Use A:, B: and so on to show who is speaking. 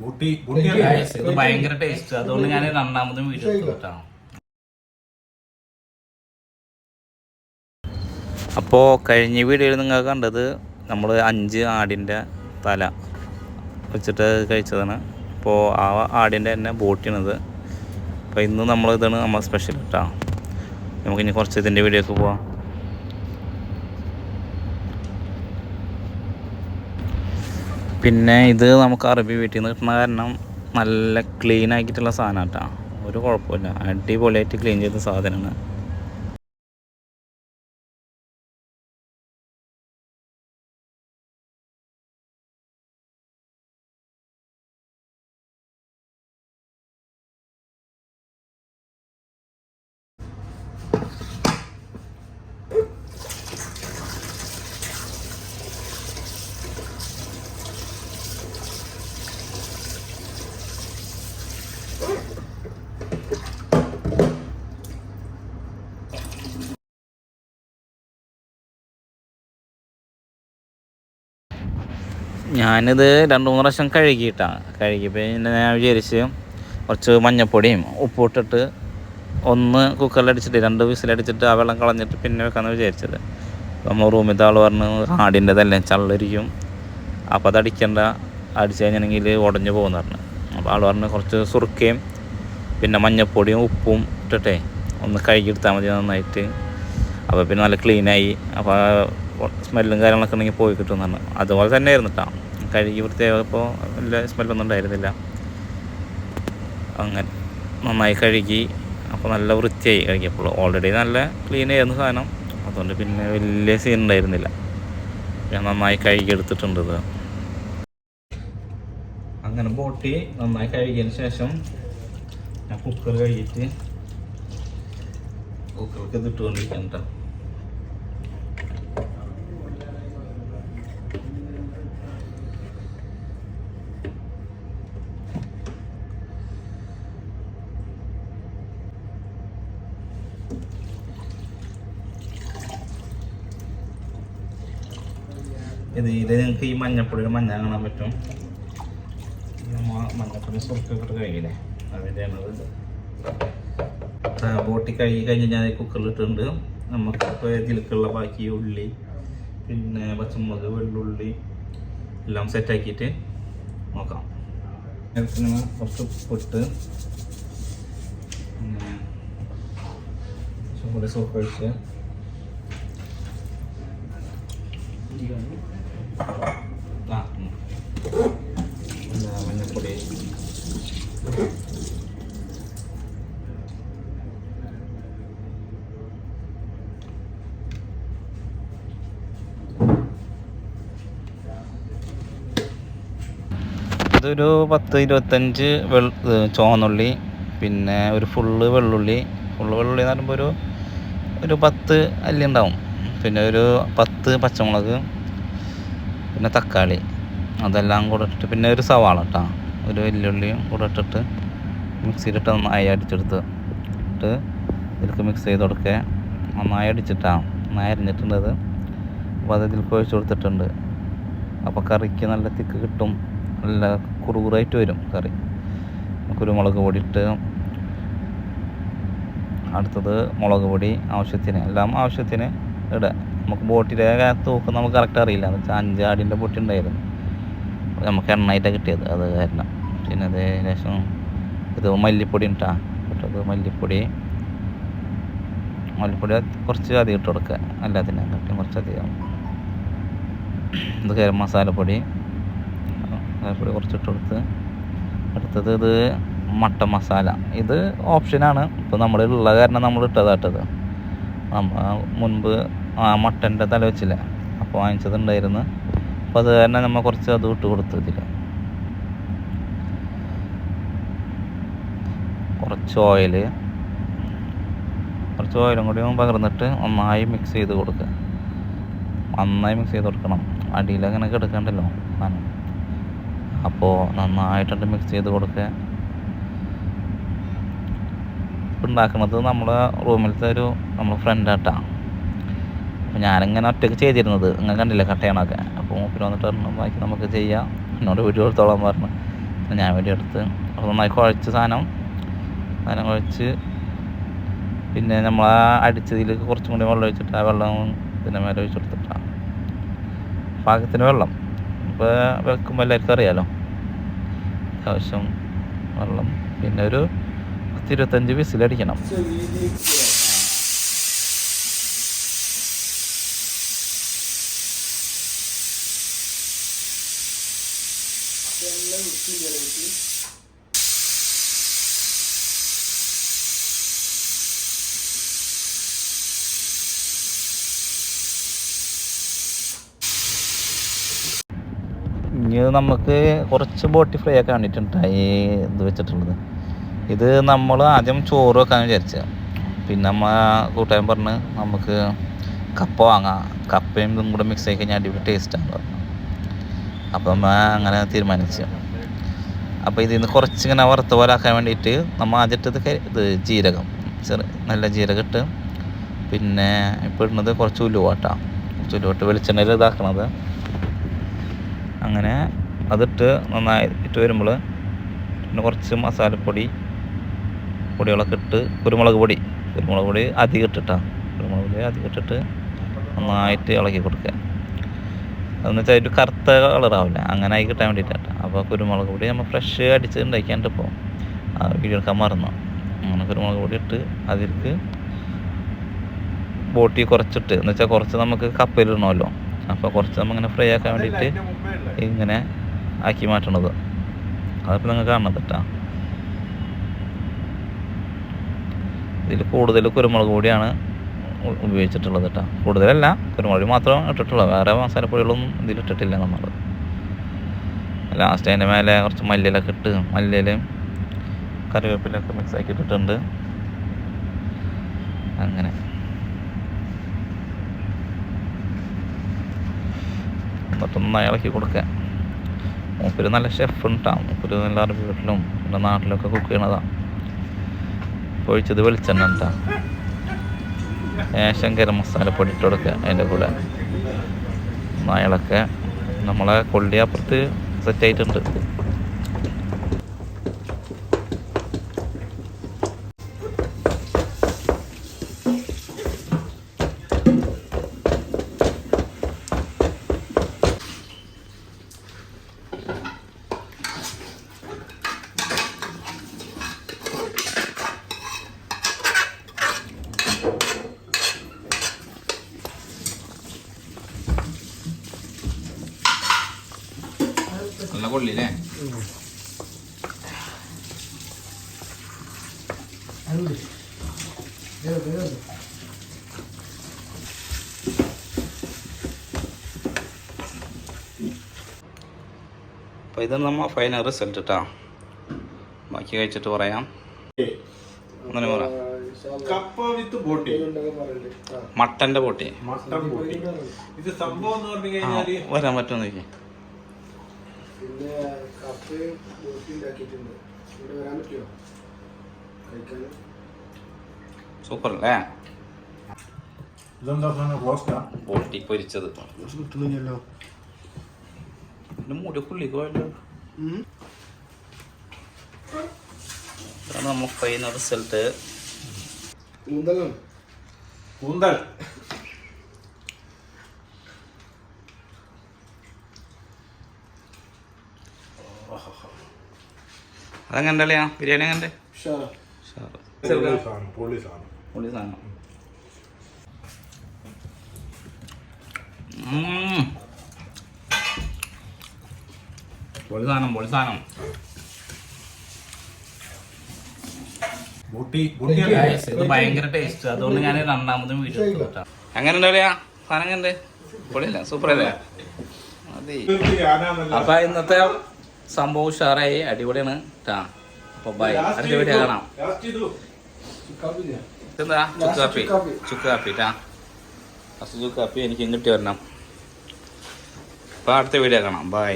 A: Booty
B: ഇത് ഭയങ്കര taste അതുകൊണ്ട് ഞാൻ രണ്ടാമതും വീഡിയോ എടുത്തിട്ടാണ് അപ്പോൾ കഴിഞ്ഞ വീഡിയോയിൽ നിങ്ങൾ കണ്ടത് നമ്മൾ അഞ്ച് ആടിന്റെ തല വെച്ചിട്ട് കഴിച്ചതാണ്. അപ്പോൾ ആ ആടിന്റെ തന്നെ ബോട്ടിയാണിത്. അപ്പോൾ ഇന്ന് നമ്മൾ ഇതാണ് നമ്മൾ സ്പെഷ്യൽ കേട്ടോ നമുക്കിനി കുറച്ച് ഇതിന്റെ വീഡിയോക്ക് പോവാം. പിന്നെ ഇത് നമുക്ക് അറബി വീട്ടിൽ നിന്ന് കിട്ടുന്ന കാരണം നല്ല ക്ലീൻ ആക്കിയിട്ടുള്ള സാധനം കേട്ടോ ഒരു കുഴപ്പമില്ല. അടിപൊളിയായിട്ട് ക്ലീൻ ചെയ്ത സാധനമാണ്. ഞാനിത് രണ്ട് മൂന്ന് പ്രാവശ്യം കഴുകിയിട്ടാണ് കഴുകിയപ്പോൾ ഞാൻ വിചാരിച്ച് കുറച്ച് മഞ്ഞപ്പൊടിയും ഉപ്പും ഇട്ടിട്ട് ഒന്ന് കുക്കറിലടിച്ചിട്ട് രണ്ട് വിസിലടിച്ചിട്ട് ആ വെള്ളം കളഞ്ഞിട്ട് പിന്നെ വെക്കാമെന്ന് വിചാരിച്ചത്. നമ്മൾ റൂമിലത്തെ ആൾ പറഞ്ഞ് ആടിന്റെതല്ലേ ചള്ളരിക്കും. അപ്പോൾ അത് അടിക്കണ്ട. അടിച്ചു കഴിഞ്ഞിട്ടുണ്ടെങ്കിൽ ഉടഞ്ഞു പോകുന്ന പറഞ്ഞു. അപ്പോൾ ആൾ പറഞ്ഞ് കുറച്ച് സുറുക്കയും പിന്നെ മഞ്ഞപ്പൊടിയും ഉപ്പും ഇട്ടിട്ടേ ഒന്ന് കഴുകിയെടുത്താൽ മതി നന്നായിട്ട്. അപ്പോൾ പിന്നെ നല്ല ക്ലീനായി അപ്പോൾ സ്മെല്ലും കാര്യങ്ങളൊക്കെ ഉണ്ടെങ്കിൽ പോയി കിട്ടും എന്നാണ് അതുപോലെ തന്നെ ആയിരുന്നു കേട്ടോ കഴുകി വൃത്തിയായപ്പോൾ വലിയ സ്മെല്ലൊന്നും ഉണ്ടായിരുന്നില്ല. അങ്ങനെ നന്നായി കഴുകി അപ്പോൾ നല്ല വൃത്തിയായി കഴുകിയപ്പോൾ ഓൾറെഡി നല്ല ക്ലീൻ ആയിരുന്നു സാധനം. അതുകൊണ്ട് പിന്നെ വലിയ സീൻ ഉണ്ടായിരുന്നില്ല. ഞാൻ നന്നായി കഴുകി എടുത്തിട്ടുണ്ട് അങ്ങനെ ബോട്ടി നന്നായി കഴുകിയതിന് ശേഷം ഞാൻ കുക്കർ കഴുകിയിട്ട് കുക്കർക്ക് ഇതിട്ടുകൊണ്ടിരിക്കുന്നുണ്ടോ കേട്ടോ ഇതിൽ നിങ്ങൾക്ക് ഈ മഞ്ഞപ്പൊടിയുടെ മഞ്ഞ കാണാൻ പറ്റും. മഞ്ഞപ്പൊടി സുറുക്കൊക്കെ കഴിയില്ലേ അതിന്റെയാണത് ബോട്ടി കഴുകി കഴിഞ്ഞ് ഞാൻ കുക്കറിൽ ഇട്ടിട്ടുണ്ട്. നമുക്ക് ഇപ്പോൾ ഇതിലേക്കുള്ള ബാക്കി ഉള്ളി പിന്നെ പച്ചമുളക് വെള്ളുള്ളി എല്ലാം സെറ്റാക്കിയിട്ട് നോക്കാം. കുറച്ച് ഉപ്പിട്ട് കൂടി സോപ്പ്. പിന്നെ മഞ്ഞപ്പൊടി ഇതൊരു പത്ത് ഇരുപത്തഞ്ച് വെൾ ചോന്നുള്ളി പിന്നെ ഒരു ഫുള്ള് വെള്ളുള്ളി. ഫുള്ള് വെള്ളുള്ളി എന്ന് പറയുമ്പോൾ ഒരു ഒരു പത്ത് അല്ലി ഉണ്ടാവും. പിന്നെ ഒരു പത്ത് പച്ചമുളക്. പിന്നെ തക്കാളി. അതെല്ലാം കൂടെ ഇട്ടിട്ട് പിന്നെ ഒരു സവാള കേട്ടോ ഒരു വെല്ലുള്ളിയും കൂടെ ഇട്ടിട്ട് മിക്സിയിലിട്ട് നന്നായി അടിച്ചെടുത്ത് ഇട്ട് ഇതിലേക്ക് മിക്സ് ചെയ്ത് കൊടുക്കുക നന്നായി അടിച്ചിട്ടാണ് നന്നായി അരിഞ്ഞിട്ടുണ്ട് അത് അപ്പോൾ അത് ഇതിലേക്ക് ഒഴിച്ച് കൊടുത്തിട്ടുണ്ട്. അപ്പോൾ കറിക്ക് നല്ല തിക്ക് കിട്ടും. നല്ല കുറുകുറായിട്ട് വരും കറി. കുരുമുളക് പൊടി ഇട്ട് അടുത്തത് മുളക് പൊടി ആവശ്യത്തിന്. എല്ലാം ആവശ്യത്തിന് ഇടുക നമുക്ക് ബോട്ടിലെ തൂക്കം നമുക്ക് കറക്റ്റ് അറിയില്ല. എന്ന് വെച്ചാൽ അഞ്ചാടിന്റെ പൊട്ടി ഉണ്ടായിരുന്നു. നമുക്ക് എണ്ണയിട്ട് കിട്ടിയത്. അത് കാരണം. പിന്നെ അത് ശേഷം ഇത് മല്ലിപ്പൊടി ഉണ്ടാ? മല്ലിപ്പൊടി. മല്ലിപ്പൊടി കുറച്ച് അധികം ഇട്ട് കൊടുക്കുക. എല്ലാത്തിനും കുറച്ച് അധികം. ഇത് ഗരം മസാലപ്പൊടി. മസാലപ്പൊടി കുറച്ച് ഇട്ട് കൊടുത്ത്. അടുത്തത് ഇത് മട്ട മസാല. ഇത് ഓപ്ഷനാണ് ഇപ്പോൾ നമ്മളിലുള്ള കാരണം നമ്മൾ ഇട്ടതാട്ടത് നമ്മൾ മുൻപ് ആ മട്ടന്റെ തല വെച്ചില്ല? അപ്പോൾ വാങ്ങിച്ചതുണ്ടായിരുന്നു. അപ്പോൾ അത് കാരണം നമ്മൾ കുറച്ച് അത് ഇട്ട് കൊടുത്തു ഇതിൽ കുറച്ച് ഓയിൽ കുറച്ച് ഓയിലും കൂടി പകർന്നിട്ട് നന്നായി മിക്സ് ചെയ്ത് കൊടുക്കുക നന്നായി മിക്സ് ചെയ്ത് കൊടുക്കണം. അടിയിൽ അങ്ങനെ കിടക്കണ്ടല്ലോ. സാധനം അപ്പോൾ നന്നായിട്ടുണ്ട് മിക്സ് ചെയ്ത് കൊടുക്കുക ഉണ്ടാക്കുന്നത് നമ്മളെ റൂമിലത്തെ ഒരു നമ്മൾ ഫ്രണ്ടാട്ടാ അപ്പോൾ ഞാനിങ്ങനെ ഒറ്റയ്ക്ക് ചെയ്തിരുന്നത്. നിങ്ങൾ കണ്ടില്ല കട്ടയാണൊക്കെ. അപ്പോൾ മൂപ്പര് വന്നിട്ട് പറഞ്ഞു ബാക്കി നമുക്ക് ചെയ്യാം. എന്നോട് വീഡിയോ എടുത്തോളാൻ പറഞ്ഞു ഞാൻ വേണ്ടി എടുത്ത് അപ്പോൾ നന്നായി കുഴച്ച് സാധനം. സാധനം കുഴച്ച്. പിന്നെ നമ്മൾ ആ അടിച്ചതിലേക്ക് കുറച്ചും കൂടി വെള്ളം ഒഴിച്ചിട്ട് ആ വെള്ളം ഇതിന്റെ മേലെ ഒഴിച്ചു കൊടുത്തിട്ടാണ് പാകത്തിന് വെള്ളം. ഇപ്പോൾ വെക്കുമ്പോൾ എല്ലാവർക്കും അറിയാലോ. അത്യാവശ്യം വെള്ളം. പിന്നെ ഒരു ഇനി നമുക്ക് കുറച്ച് ബോട്ടി ഫ്രൈ ഒക്കെ കണ്ടിട്ടുണ്ട് ഈ ഇത് വെച്ചിട്ടുള്ളത്? ഇത് നമ്മൾ ആദ്യം ചോറ് വെക്കാൻ വിചാരിച്ച പിന്നെ നമ്മ കൂട്ടുകാരൻ പറഞ്ഞ് നമുക്ക് കപ്പ വാങ്ങാം. കപ്പയും ഇതും കൂടെ മിക്സ് ആയി കഴിഞ്ഞാൽ അടിപൊളി ടേസ്റ്റാണ് പറഞ്ഞു. അപ്പം നമ്മ അങ്ങനെ തീരുമാനിച്ചു. അപ്പോൾ ഇതിൽ നിന്ന് കുറച്ചിങ്ങനെ വറുത്ത പോലെ ആക്കാൻ വേണ്ടിയിട്ട് നമ്മൾ ആദ്യത്തത് ഇത് ജീരകം. ചെറു നല്ല ജീരകം ഇട്ട് പിന്നെ ഇപ്പോൾ ഇടുന്നത് കുറച്ച് ഉലുവാട്ട. കുറച്ച് ഉലുവാട്ട് വെളിച്ചെണ്ണയിൽ ഇതാക്കണത്. അങ്ങനെ അതിട്ട് നന്നായി ഇട്ട് വരുമ്പോൾ പിന്നെ കുറച്ച് മസാലപ്പൊടി പൊടികളൊക്കെ ഇട്ട് കുരുമുളക് പൊടി. കുരുമുളക് പൊടി അധികം ഇട്ടിട്ടാണ് കുരുമുളക് പൊടി അധികം ഇട്ടിട്ട് നന്നായിട്ട് ഇളക്കി കൊടുക്കുക. അതെന്ന് വെച്ചാൽ ഒരു കറുത്ത കളറാവില്ല അങ്ങനെ ആയി കിട്ടാൻ വേണ്ടിയിട്ടാണ് അപ്പോൾ കുരുമുളക് പൊടി നമ്മൾ ഫ്രഷ് അടിച്ച് ഉണ്ടാക്കിയാണ്ട് ഇപ്പോൾ വീഡിയോ എടുക്കാൻ മറന്നു. അങ്ങനെ കുരുമുളക് പൊടി ഇട്ട് അതിലേക്ക് ബോട്ടി കുറച്ചിട്ട് എന്ന് വെച്ചാൽ കുറച്ച് നമുക്ക് കപ്പയിലിടണമല്ലോ അപ്പോൾ കുറച്ച് നമ്മങ്ങനെ ഫ്രൈ ആക്കാൻ വേണ്ടിയിട്ട് ഇങ്ങനെ ആക്കി മാറ്റണത്. അതിപ്പോൾ നിങ്ങൾ കാണുന്നത് കേട്ടോ ഇതിൽ കൂടുതൽ കുരുമുളക് പൊടിയാണ് ഉപയോഗിച്ചിട്ടുള്ളത് കേട്ടോ കൂടുതലല്ല കുരുമുളക് മാത്രം ഇട്ടിട്ടുള്ളൂ. വേറെ മസാലപ്പൊടികളൊന്നും ഇതിൽ ഇട്ടിട്ടില്ല നമ്മൾ ലാസ്റ്റ് അതിന്റെ മേലെ കുറച്ച് മല്ലിയിലൊക്കെ ഇട്ട് മല്ലിയിലും കറിവേപ്പിലൊക്കെ മിക്സ് ആക്കി ഇട്ടിട്ടുണ്ട്. അങ്ങനെ. എന്നിട്ടൊന്ന് ഇളക്കി കൊടുക്കുക. മൂപ്പര് നല്ല ഷെഫ് ഉണ്ടാവും മൂപ്പര് നല്ല വീട്ടിലും പിന്നെ നാട്ടിലൊക്കെ കുക്ക് ചെയ്യണതാണ് ഒഴിച്ചത് വെളിച്ചെണ്ണ ഉണ്ടാ ശേഷം ഗരം മസാലപ്പൊടി ഇട്ട് കൊടുക്കുക അതിന്റെ കൂടെ. നായളൊക്കെ നമ്മളെ കൊള്ളി അപ്പുറത്ത് നല്ല കൊള്ളില്ലേ? അപ്പോൾ ഇത് നമ്മ ഫൈനൽ റിസൾട്ട് ഇട്ടാ ബാക്കി കഴിച്ചിട്ട് പറയാം. അങ്ങനെ പറ.
A: കപ്പ വിത്ത് ബോട്ടി.
B: മട്ടന്റെ ബോട്ടി.
A: മട്ടൻ ബോട്ടി. ഇത് സംഭവം എന്ന് പറഞ്ഞു
B: ആ വരാൻ പറ്റുമെന്ന് നോക്കി
C: പിന്നെ കപ്പയും ബോട്ടി ഉണ്ടാക്കിയിട്ടുണ്ട്. ഇവിടെ വരാൻ പറ്റുമോ? കഴിക്കാൻ?
B: സൂപ്പർ അല്ലേ
A: ഇതെന്താ സാധനം? റോസ്റ്റാ?
B: ബോട്ടി പൊരിച്ചത്.
C: കിട്ടുന്നില്ലല്ലോ.
B: പിന്നെ മുടി പുള്ളിക്ക് പോയല്ലോ. ഇതാണ് നമ്മൾ ഫൈനൽ റിസൾട്ട്
C: കൂന്തൽ
A: കൂന്തൽ.
B: അതെങ്ങനെ ബിരിയാണി എങ്ങനെ
A: പൊള്ളി സാധനം.
B: പൊളി സാധനം. പൊളി സാധനം ഇത് ഭയങ്കര ടേസ്റ്റ് അതുകൊണ്ട് ഞാൻ രണ്ടാമതും വീഡിയോ എടുത്തു എങ്ങനെ ഉണ്ടല്ലേ സാധനം എങ്ങനെ പൊളിയല്ല? സൂപ്പർ അല്ലേ മതി അപ്പൊ ഇന്നത്തെ സംഭവം ഉഷാറായി അടിപൊളിയാണ് ട്ടാ. അപ്പൊ ബൈ അടുത്ത വീഡിയോ കാണാം. എന്താ ചുക്കാപ്പി
C: ചുക്കാപ്പി.
B: ട്ടാ. ഫസ്റ്റ് ചുക്കാപ്പി എനിക്ക് ഇങ്ങോട്ട് വരണം. അപ്പൊ അടുത്ത വീഡിയോ കാണാം. ബൈ